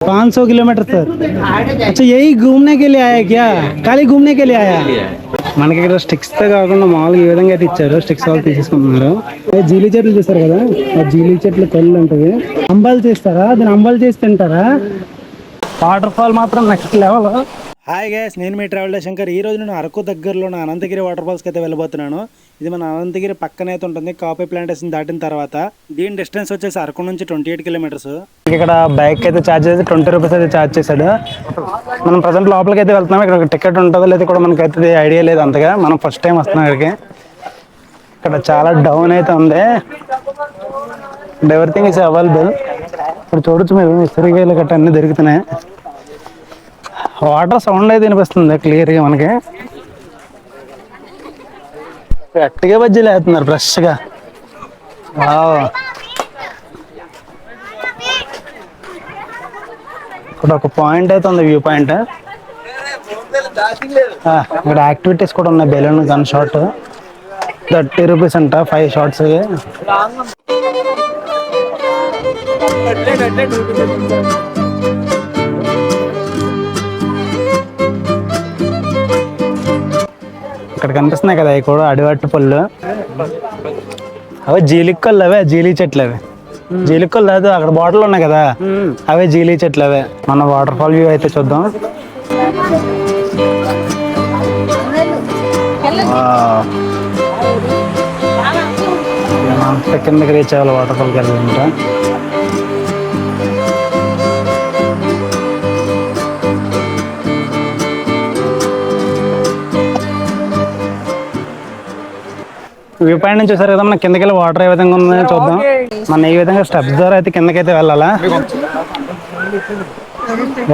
पाँच सौ kilometre sir अच्छा यही घूमने के लिए आया क्या खाली घूमने के लिए आया మనకి ఇక్కడ స్టిక్స్ తో కాకుండా మామూలుగా ఈ విధంగా అయితే ఇచ్చారు స్టిక్స్ వాళ్ళు తీసేసుకుంటున్నారు అదే జీలి చెట్లు చూస్తారు కదా ఆ జీలి చెట్లు కొల్లు ఉంటుంది అంబాలు చేస్తారా దీని అంబాలు చేసి తింటారా వాటర్ ఫాల్ మాత్రం నెక్స్ట్ లెవెల్ హాయ్ గ్యాస్ నేను మీ ట్రావెల్ శంకర్ ఈ రోజు నేను అరకు దగ్గరలో ఉన్న అనంతగిరి వాటర్ ఫాల్స్కి అయితే వెళ్ళబోతున్నాను. ఇది మన అనంతగిరి పక్కన అయితే ఉంటుంది కాఫీ ప్లాంటేషన్ దాటిన తర్వాత. దీని డిస్టెన్స్ వచ్చేసి అరకు నుంచి ట్వంటీ ఎయిట్ కిలోమీటర్స్ ఇక్కడ బైక్ అయితే ఛార్జ్ చేసి ట్వంటీ రూపీస్ అయితే ఛార్జ్ చేశాడు. మనం ప్రజెంట్ లోపలికి అయితే వెళ్తున్నాం. ఇక్కడ టికెట్ ఉంటుందో లేదో కూడా మనకి అయితే ఐడియా లేదు అంతగా. మనం ఫస్ట్ టైం వస్తున్నాం ఇక్కడికి. ఇక్కడ చాలా డౌన్ అయితే ఉంది. అండ్ ఎవ్రీథింగ్ ఇస్ అవైలబుల్ ఇప్పుడు చూడొచ్చు మీరు. ఇసురిగాయలు గట్ట అన్ని దొరుకుతున్నాయి. వాటర్ సౌండ్ అయితే వినిపిస్తుంది క్లియర్గా మనకి. గట్టిగా బజ్జీలు వేస్తున్నారు ఫ్రెష్గా. ఇక్కడ ఒక పాయింట్ అయితే ఉంది వ్యూ పాయింట్. ఇక్కడ యాక్టివిటీస్ కూడా ఉన్నాయి balloon gun shot. Thirty rupees అంట ఫైవ్ షార్ట్స్ ఇక్కడ కనిపిస్తున్నాయి కదా అవి కూడా అడివట్టు పళ్ళు. అవే జీలిక్కలు అవే జీలీ చెట్లు అవి. జీలిక్కలు లేదు అక్కడ బాటిల్ ఉన్నాయి కదా అవే జీలీ చెట్లు అవే. మన వాటర్ ఫాల్ వ్యూ అయితే చూద్దాం. కిందకి రీచ్ అవ్వాలి వాటర్ ఫాల్కి వెళ్ళాలంటే. వ్యూ పాయింట్ నుంచి చూసారు కదా మన కిందకి వెళ్ళి వాటర్ ఏ విధంగా ఉందో చూద్దాం. మన ఈ విధంగా స్టెప్స్ ద్వారా అయితే కిందకైతే వెళ్ళాలా?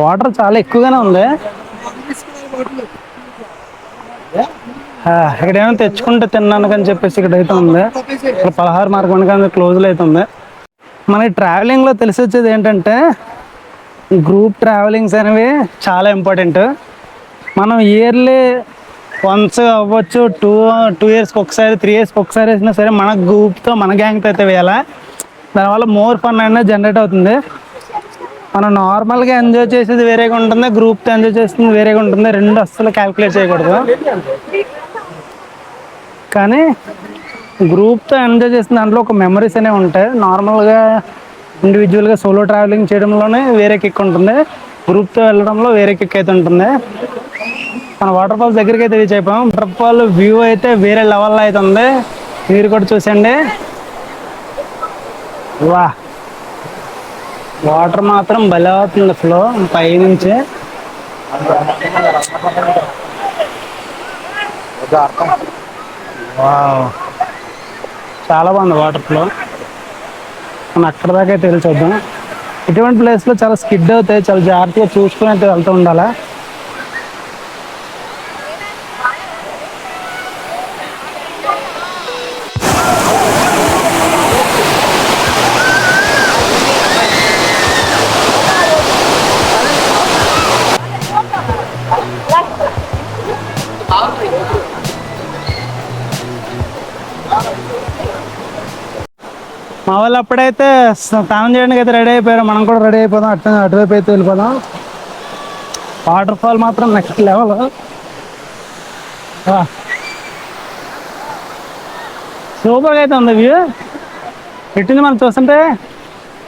వాటర్ చాలా ఎక్కువగానే ఉంది. ఇక్కడ ఏమైనా తెచ్చుకుంటే తిన్నాను అని చెప్పేసి ఇక్కడ అయితే ఉంది. ఇక్కడ పలహార మార్గం కానీ క్లోజ్లో అయితే ఉంది. మనకి ట్రావెలింగ్లో తెలిసి వచ్చేది ఏంటంటే గ్రూప్ ట్రావెలింగ్స్ అనేవి చాలా ఇంపార్టెంట్ మనం ఇయర్లీ వన్స్ అవ్వచ్చు టూ టూ ఇయర్స్కి ఒకసారి త్రీ ఇయర్స్కి ఒకసారి వేసినా సరే మన గ్రూప్తో మన గ్యాంగ్తో అయితే వేయాలా? దానివల్ల మోర్ ఫన్ అనేది జనరేట్ అవుతుంది. మనం నార్మల్గా ఎంజాయ్ చేసేది వేరేగా ఉంటుంది గ్రూప్తో ఎంజాయ్ చేస్తుంది వేరేగా ఉంటుంది రెండు అస్సలు క్యాల్కులేట్ చేయకూడదు. కానీ గ్రూప్తో ఎంజాయ్ చేసిన దాంట్లో ఒక మెమరీస్ అనేవి ఉంటాయి. నార్మల్గా ఇండివిజువల్గా సోలో ట్రావెలింగ్ చేయడంలోనే వేరే కిక్ ఉంటుంది. గ్రూప్తో వెళ్ళడంలో వేరే కిక్ అయితే ఉంటుంది. మన వాటర్ ఫాల్స్ దగ్గరికి అయితే రీచ్ అయిపోయాం. వాటర్ ఫాల్ వ్యూ అయితే వేరే లెవెల్లో అయితే ఉంది. మీరు కూడా చూసండి వా. వాటర్ మాత్రం భలే అవుతుంది ఫ్లో పైనుంచి. వావ్ చాలా బాగుంది వాటర్ ఫ్లో మనం అక్కడ దాకా అయితే వెళ్ళి చూద్దాం. ఇటువంటి ప్లేస్లో చాలా స్కిడ్ అవుతాయి చాలా జాగ్రత్తగా చూసుకుని అయితే వెళ్తూ ఉండాలా? మా వాళ్ళు అప్పుడైతే స్నానం చేయడానికి అయితే రెడీ అయిపోయారు. మనం కూడా రెడీ అయిపోదాం. అటు అటువైపు అయితే వెళ్ళిపోదాం. వాటర్ ఫాల్ మాత్రం నెక్స్ట్ లెవెల్. సూపర్గా అయితే ఉంది వ్యూ. పెట్టింది మనం చూస్తుంటే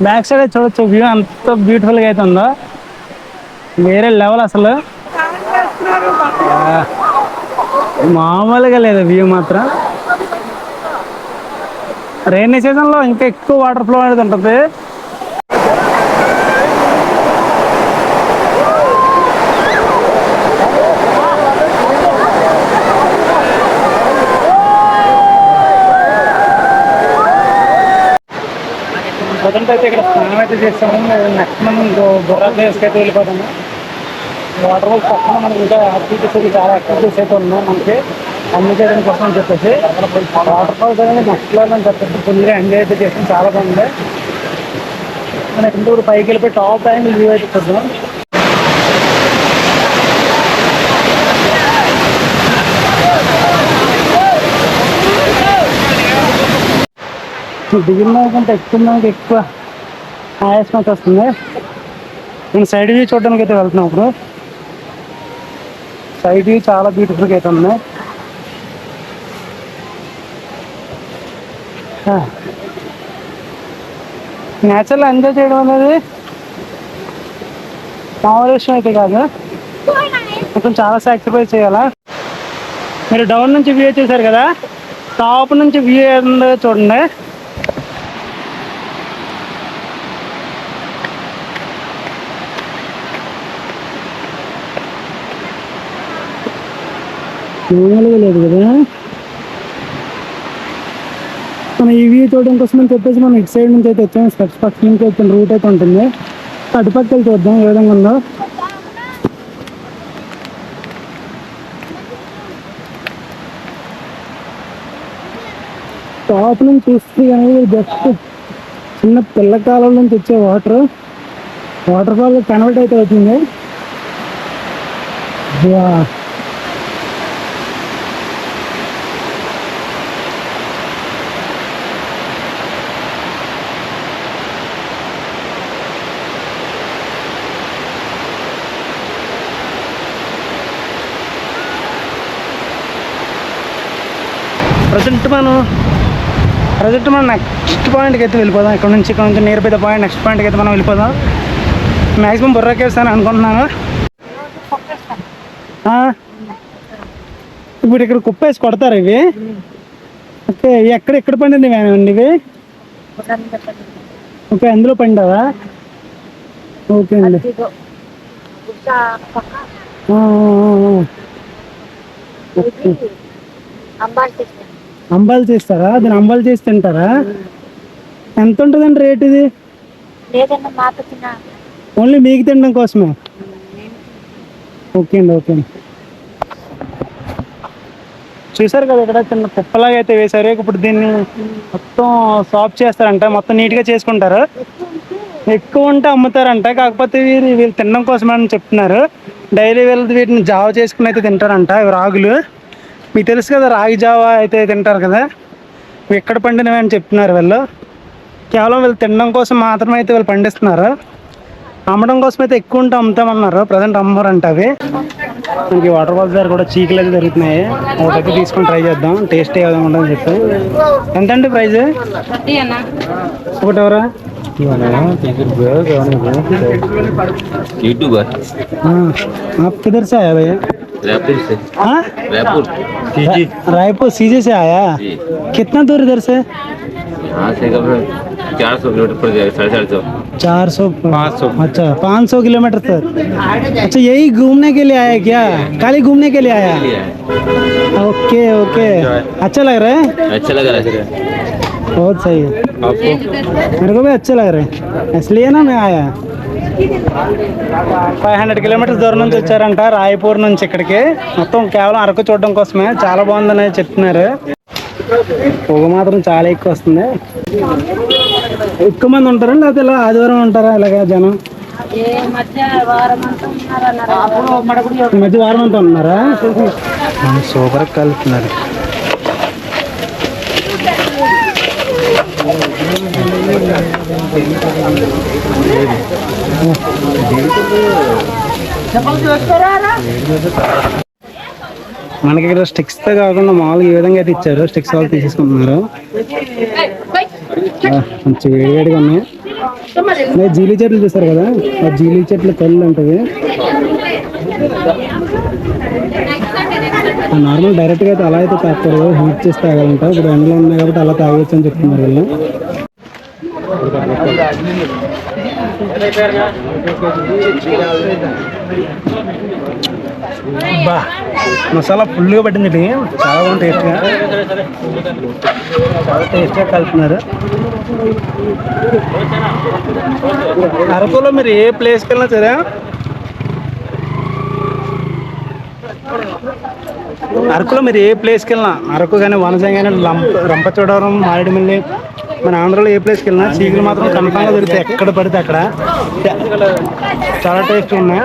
బ్యాక్ సైడ్ చూడొచ్చు. వ్యూ అంత బ్యూటిఫుల్గా అయితే ఉందో. వేరే లెవెల్ అసలు. మామూలుగా లేదు వ్యూ మాత్రం. రైనీ సీజన్లో ఇంకా ఎక్కువ వాటర్ ఫ్లో అనేది ఉంటుంది. ప్రజెంట్ అయితే ఇక్కడ స్నానం అయితే చేస్తాము. నెక్స్ట్ మనం బుర్రా ప్లేస్కి అయితే వెళ్ళిపోతాము. వాటర్ ఫాల్స్ పక్కన మనకి ఇంకా యాక్టివిటీస్ అయితే చాలా యాక్టివిటీస్ అయితే ఉన్నాయి మనకి. అన్ని కోసం అని చెప్పేసి. వాటర్ ఫాల్స్ అనేది నెక్స్ట్ లెవెల్ అని చెప్పేసి ఫుల్గా ఎంజాయ్ అయితే చేసాం. చాలా బాగుంది. మనం ఇక్కడ కూడా పైకి వెళ్ళిపోయి టాప్ యాంగిల్ వ్యూ అయితే చూద్దాం. దిగిన కంటే ఎక్కువ ఎక్కువ ఆయాస్మెంట్ వస్తుంది. నేను సైడ్ వ్యూ చూడడానికి అయితే వెళ్తున్నాం ఇప్పుడు. సైడ్ వ్యూ చాలా బ్యూటిఫుల్గా అయితే ఉంది. నేచురల్ ఎంజాయ్ చేయడం అనేది మామూలు విషయం అయితే కాదు. కొంచెం చాలా సాక్రిఫైస్ చేయాలా? మీరు డౌన్ నుంచి వ్యూ చేశారు కదా? టాప్ నుంచి వ్యూ ఏందో చూడండి. మామూలుగా లేదు కదా? మనం ఈవీ చూడడం కోసం అని చెప్పేసి మనం ఇటు సైడ్ నుంచి అయితే వచ్చాము. స్టెప్స్ పక్క నుంచి వచ్చిన రూట్ అయితే ఉంటుంది. అటుపక్క వెళ్ళి చూద్దాం ఏ విధంగా ఉందో. టాప్ నుంచి చూస్తే అనేది జస్ట్ చిన్న పిల్ల కాలం నుంచి వచ్చే వాటర్ వాటర్ ఫాల్ కన్వర్ట్ అయితే అవుతుంది. ప్రజెంట్ మనం ప్రజెంట్ మనం నెక్స్ట్ పాయింట్కి అయితే వెళ్ళిపోదాం. ఇక్కడ నుంచి ఇక్కడ నుంచి near by the point next పాయింట్కి అయితే మనం వెళ్ళిపోదాం. మ్యాక్సిమం బుర్రా కేవ్స్ అని అనుకుంటున్నాను ఇప్పుడు ఇక్కడ కుప్ప వేసి కొడతారు ఇవి? ఓకే ఎక్కడ ఎక్కడ పండింది అండి ఇవి? ఓకే అందులో పండావా? ఓకే అండి. ఓకే. అంబాల్ చేస్తారా? దీని అంబాలు చేసి తింటారా? ఎంత ఉంటుందండి రేట్ ఇది? ఓన్లీ మీకు తినడం కోసమే? ఓకే అండి ఓకే అండి. చూసారు కదా ఇక్కడ చిన్న కుప్పలాగా అయితే వేశారు. ఇప్పుడు దీన్ని మొత్తం సాఫ్ చేస్తారంట. మొత్తం నీట్గా చేసుకుంటారు. ఎక్కువ ఉంటే అమ్ముతారంట. కాకపోతే వీరు వీళ్ళు తినడం కోసం అని చెప్తున్నారు. డైలీ వీళ్ళు వీటిని జావ చేసుకుని అయితే తింటారంట ఇవి రాగులు. మీకు తెలుసు కదా రాగి జావ అయితే తింటారు కదా ఇవి ఎక్కడ పండినవి అని చెప్తున్నారు వీళ్ళు కేవలం వీళ్ళు తినడం కోసం మాత్రమే అయితే వీళ్ళు పండిస్తున్నారు అమ్మడం కోసం అయితే ఎక్కువ ఉంటే అమ్ముతామన్నారు ప్రజెంట్ అమ్మరంట అవి మనకి వాటర్ ఫాల్స్ దగ్గర కూడా చీకులు అయితే జరుగుతున్నాయి ఒకటి తీసుకొని ట్రై చేద్దాం టేస్ట్ ఏ విధంగా ఉంటుందని చెప్పి ఎంత అండి ప్రైస్ ఒకటి ఎవరా यूट्यूबर हाँ, आप किधर से आया भैया रायपुर से। हाँ? रायपुर। रायपुर सीजे से आया? जी। कितना दूर इधर से? यहाँ से कब चार सौ किलोमीटर पड़ जाएगा साढ़े चार सौ। चार सौ? पाँच सौ। अच्छा पाँच सौ किलोमीटर तक। अच्छा यही घूमने के लिए आया क्या? खाली घूमने के लिए आया? Okay okay. अच्छा लग रहा है? अच्छा लग रहा है। बहुत सही है। आपको? मेरे को भी अच्छा लग रहा है। इसलिए ना मैं आया। ఫైవ్ హండ్రెడ్ కిలోమీటర్స్ దూరం నుంచి వచ్చారంట రాయపూర్ నుంచి ఇక్కడికి. మొత్తం కేవలం అరకు చూడడం కోసమే. చాలా బాగుందని చెప్తున్నారు. పొగ మాత్రం చాలా ఎక్కువ వస్తుంది. ఎక్కువ మంది ఉంటారా లేకపోతే ఇలా ఆదివారం ఉంటారా ఇలాగ జనం? ఏ మధ్య వారం అంతా ఉన్నారన్నారు ఈ మధ్య వారం అంతా ఉన్నారా? సూపర్ కలుపుతున్నారు మనకి ఇక్కడ స్టిక్స్తో కాకుండా మామూలుగా ఈ విధంగా అయితే ఇచ్చారు. స్టిక్స్ వాళ్ళు తీసేసుకుంటున్నారు. ఆ, మంచి వేడివేడిగా ఉన్నాయి. జీలి చెట్లు చూస్తారు కదా? ఆ జీలి చెట్లు కళ్ళు ఉంటుంది నార్మల్ డైరెక్ట్గా అయితే అలా అయితే తాగుతారు హీట్ చేసి తాగాలంట ఇప్పుడు ఎండలో ఉన్నాయి కాబట్టి అలా తాగొచ్చు అని చెప్తున్నారు వీళ్ళు. బా మసాలా ఫుల్గా పట్టింది చాలా బాగుంది టేస్ట్గా చాలా టేస్ట్గా కలుపుతున్నారు అరకులో మీరు ఏ ప్లేస్కి వెళ్ళినా సరే అరకులో మీరు ఏ ప్లేస్కి వెళ్ళినా అరకు కానీ వనజం కానీ రంప రంపచోడవరం మారేడుమిల్లి మన ఆంధ్రలో ఏ ప్లేస్కి వెళ్ళినా చీకులు మాత్రం కన్ఫామ్గా దొరుకుతాయి. ఎక్కడ పడితే అక్కడ. చాలా టేస్ట్ ఉన్నాయి.